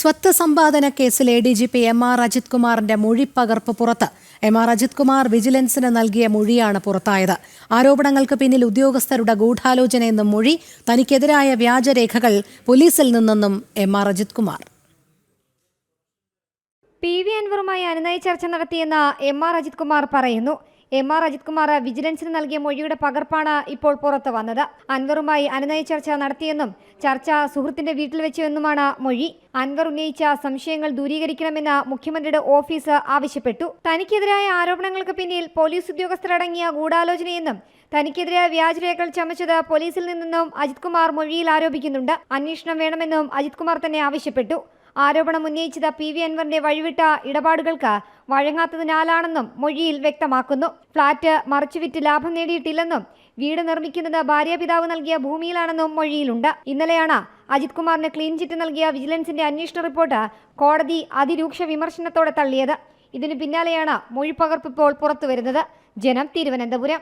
സ്വത്ത് സമ്പാദന കേസിൽ A D G P M R Ajith കുമാറിന്റെ മൊഴിപ്പകർപ്പ് പുറത്ത്. എം ആർ അജിത് കുമാർ വിജിലൻസിന് നൽകിയ മൊഴിയാണ് പുറത്തായത്. ആരോപണങ്ങൾക്ക് പിന്നിൽ ഉദ്യോഗസ്ഥരുടെ ഗൂഢാലോചന ഗൂഢാലോചനയെന്നും മൊഴി തനിക്കെതിരായ വ്യാജരേഖകൾ പോലീസിൽ നിന്നെന്നും M R Ajith Kumar P V അൻവറുമായി അനുനയ ചർച്ച നടത്തിയെന്ന് എം ആർ അജിത് കുമാർ പറയുന്നു. എം ആർ അജിത് കുമാർ വിജിലൻസിന് നൽകിയ മൊഴിയുടെ പകർപ്പാണ് ഇപ്പോൾ പുറത്തു വന്നത്. അൻവറുമായി അനുനയ ചർച്ച നടത്തിയെന്നും ചർച്ച സുഹൃത്തിന്റെ വീട്ടിൽ വെച്ചുവെന്നുമാണ് മൊഴി. അൻവർ ഉന്നയിച്ച സംശയങ്ങൾ ദൂരീകരിക്കണമെന്ന് മുഖ്യമന്ത്രിയുടെ ഓഫീസ് ആവശ്യപ്പെട്ടു. തനിക്കെതിരായ ആരോപണങ്ങൾക്ക് പിന്നിൽ പോലീസ് ഉദ്യോഗസ്ഥരടങ്ങിയ ഗൂഢാലോചനയെന്നും തനിക്കെതിരെ വ്യാജരേഖകൾ ചമച്ചത് പോലീസിൽ നിന്നെന്നും അജിത് കുമാർ മൊഴിയിൽ ആരോപിക്കുന്നുണ്ട്. അന്വേഷണം വേണമെന്നും അജിത് കുമാർ തന്നെ ആവശ്യപ്പെട്ടു. ആരോപണം ഉന്നയിച്ചത് പി വി അൻവറിന്റെ വഴിവിട്ട ഇടപാടുകൾക്ക് വഴങ്ങാത്തതിനാലാണെന്നും മൊഴിയിൽ വ്യക്തമാക്കുന്നു. ഫ്ളാറ്റ് മറിച്ചുവിറ്റ് ലാഭം നേടിയിട്ടില്ലെന്നും വീട് നിർമ്മിക്കുന്നത് ഭാര്യാപിതാവ് നൽകിയ ഭൂമിയിലാണെന്നും മൊഴിയിലുണ്ട്. ഇന്നലെയാണ് അജിത് കുമാറിന് ക്ലീൻ ചിറ്റ് നൽകിയ വിജിലൻസിന്റെ അന്വേഷണ റിപ്പോർട്ട് കോടതി അതിരൂക്ഷ വിമർശനത്തോടെ തള്ളിയത്. ഇതിനു പിന്നാലെയാണ് മൊഴിപ്പകർപ്പ് ഇപ്പോൾ പുറത്തുവരുന്നത്. ജനം തിരുവനന്തപുരം.